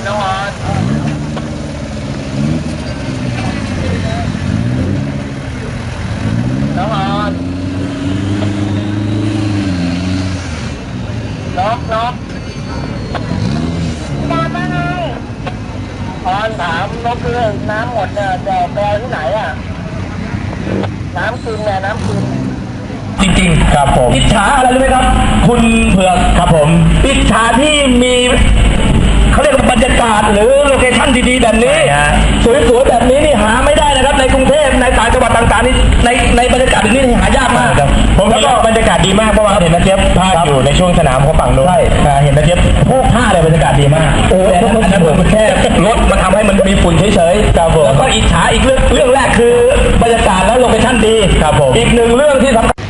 on, no on. No on. Knock, knock. ตามมาไงพรถามนกคือน้ำหมดเนี่ยแต่แปลที่ไหนอะ น้ำคืนเนี่ยน้ำกิน จริงๆครับผมอิจฉาอะไรรู้ไหมครับ คุณเผือกครับผมอิจฉาที่มี เขาเรียกว่าบรรยากาศหรือโลเคชั่นดีๆแบบนี้สวยๆแบบนี้นี่หาไม่ได้นะครับ ในกรุงเทพในต่างจังหวัดต่างๆนี่ในในบรรยากาศแบบนี้นี่หายากมากผมแล้แล้ววก็ก็บรรยากาศดีมากเพราะว่าเห็นนักเจี๊ยบพากอยู่ในช่วงสนามของฝั่งนู้นใช่อ่าเห็นนักเจี๊ยบพูกผ้าเลยบรรยากาศดีมากโอ้ยอันนั้นผมแค่รถมาทำให้มันมีฝุ่นเฉยๆครับผม แล้วก็อิจฉาอีกเรื่องเรื่องแรกคือบรรยากาศและโลเคชั่นดีครับผม อีกหนึ่งเรื่องที่สำคัญ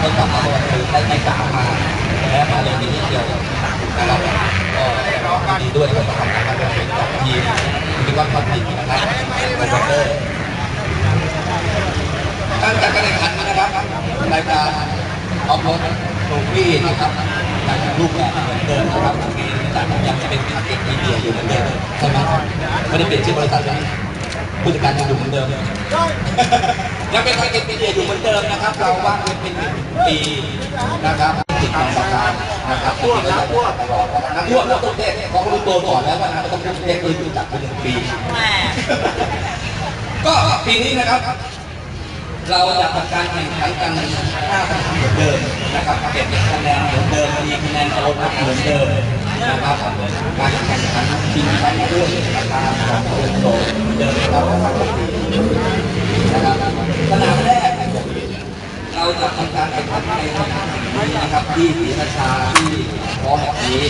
ได้กลับมา วันคือได้ที่สามมาและมาเลยนิดเดียวนะครับก็ดีด้วยที่ทำการทำงานเป็นกับทีมที่ว่าเขาผิดนะครับโปรโมเตอร์การจัดการแข่งขันนะครับรายการออฟโรดโทฟี่นะครับในรูปแบบเหมือนเดิมนะครับมีจัดยังจะเป็นทาเก็ตมีเดียอยู่เหมือนเดิมใช่ไหมไม่ได้เปลี่ยนชื่อบริษัทเลย ผู้จัดการยังอยู่เหมือนเดิมยังเป็นทาร์เก็ตมีเดียอยู่เหมือนเดิมนะครับ เราว่างเป็นเป็นปีนะครับติดตามประกาศนะครับพวกนักพวกนักพวกนักตุ๊กเทศเขาก็รู้ตัวก่อนแล้วว่านักตุ๊กเทศเคยรู้จักมาหนึ่งปีก็ปีนี้นะครับ เราจะทำการแข่งขันกันห้าสนามเหมือนเดิมนะครับเก็บคะแนนเหมือนเดิมมีคะแนนโอนเหมือนเดิม นะครับการแข่งขันชิงแชมป์เรื่องราคาของโอนโตเหมือนเดิมนะครับนะครับสนามแรกเราจะทำการแข่งขันในสนนี้นะครับที่ศรีราชาที่พอแห่งนี้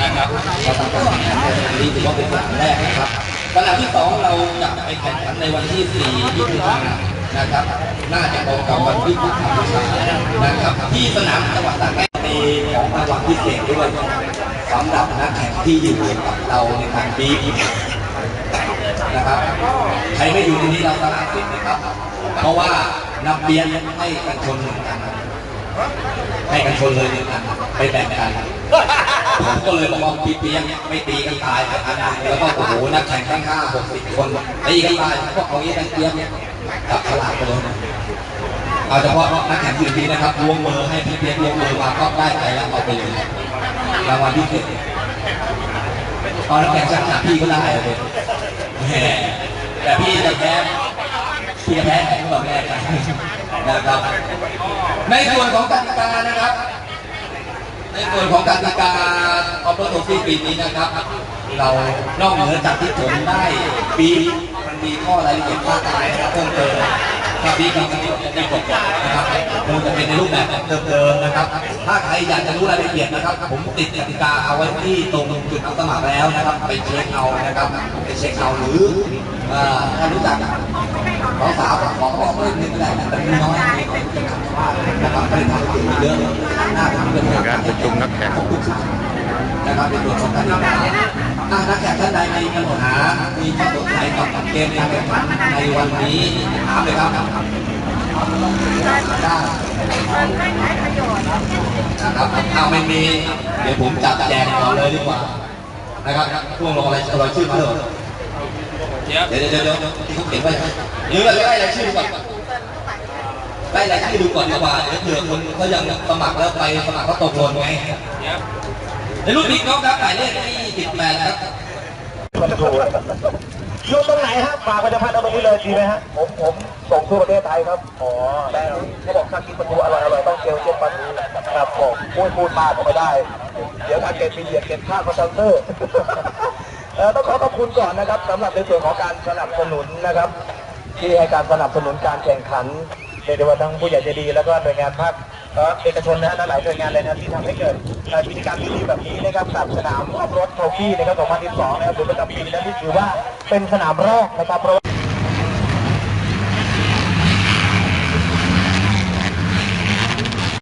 นะครับเราทำการแข่งขันในสนามนี้ถือว่าเป็นสนามแรกนะครับสนามที่สองเราจะไปแข่งขันในวันที่สี่ที่พุธานะครับ น่าจะตรงกับวันที่พุธบูชานะครับ ที่สนามจังหวัดตากมีของรางวัลพิเศษด้วย สำหรับนักแข่งที่อยู่กับเราในการบีบนะครับใครไม่อยู่ในนี้เราสละสิทธิ์นะครับ เพราะว่านับเบียนให้กันชนหนึ่งกันให้กันชนเลยหนึ่งกันไปแบ่งกันผมก็เลยบอกว่าปีเปียงไม่ตีกันตายกันนะแล้วก็โอ้โหนักแข่งทั้งห้าหกสิบคนตีกันตายพวกเอางี้กันเปียงจับฉลากไปเลยเอาเฉพาะนักแข่งทีทีนะครับล้วงมือให้พี่เปียกล้วงมือมาก็ได้ไปแล้วเอาไปเลย รางวัลพิเศษตอนนักแข่งชนะพี่ก็ได้เลยแต่พี่จะแพ้พี่จะแพ้แข่งแบบแรกนะครับ ในส่วนของกติกานะครับ ในส่วนของกติกาออฟโรดโทฟี่ปีนี้นะครับ เรานอกเหนือจากที่ผมได้ปีมันมีข้อรายละเอียดมากมายนะครับเพิ่มเติม ถ้าปีนี้จะได้กดนะครับคงจะเป็นในรูปแบบเพิ่มเติมนะครับ ถ้าใครอยากจะรู้รายละเอียดนะครับ ผมติดกติกาเอาไว้ที่ตรงจุดรับสมัครแล้วนะครับ ไปเช็คเอานะครับไปเช็คเอาหรือถ้ารู้จักน้องสาวขอบอกเรื่องนึงแหละแต่มีน้อยนะครับไม่ได้ทำเยอะหน้าทำเป็นการประชุมนักแข่งนะครับเป็นตัวของการศึกษาอะ นักแข่งท่านใดมีปัญหา มีข้อสงสัยกับเกมการแข่งขันในวันนี้ถามเลยครับได้นะครับถ้าไม่มี เดี๋ยวผมจับแจกก่อนเลยดีกว่า นะครับพวกลงอะไรรอชื่อมาเลยเดี๋ยวเดี๋ยวเดี๋ยวเดี๋ยวที่เขาเขียนไว้หรือเราจะได้รายชื่อดูก่อนได้รายชื่อดูก่อนดีกว่าเดี๋ยวเผื่อคนเขายังสมัครแล้วไปสมัครเขาตกหล่นไง ในรุ่นบิ๊กน้องครับหมายเลขที่18ครับช่วงตรงไหนฮะฝากประชาพันธ์เอาตรงนี้เลยดีไหมฮะผมผมส่งทั่วประเทศไทยครับอ๋อได้เขาบอกถ้ากินปลาทูอร่อยอร่อยต้องเกลียวเช็ดปลาทูครับผมพูดพูดมากก็ไม่ได้ เดี๋ยวการเก็บมีเดียเก็บค่าคอนซัลเตอร์เอ่อต้องขอขอบคุณก่อนนะครับสำหรับในส่วนของการสนับสนุนนะครับ ที่ให้การสนับสนุนการแข่งขันเรียกได้ว่าทั้งผู้ใหญ่ใจดีแล้วก็หน่วยงานภาค เอกชนนะฮะและหลายหน่วยงานเลยนะที่ทำให้เกิดกิจกรรมดีๆแบบนี้นะครับกับสนามรอบรถโทฟี่นะครับ2012นะครับถือเป็นปีและที่ถือว่าเป็นสนามแรกนะครับเพราะ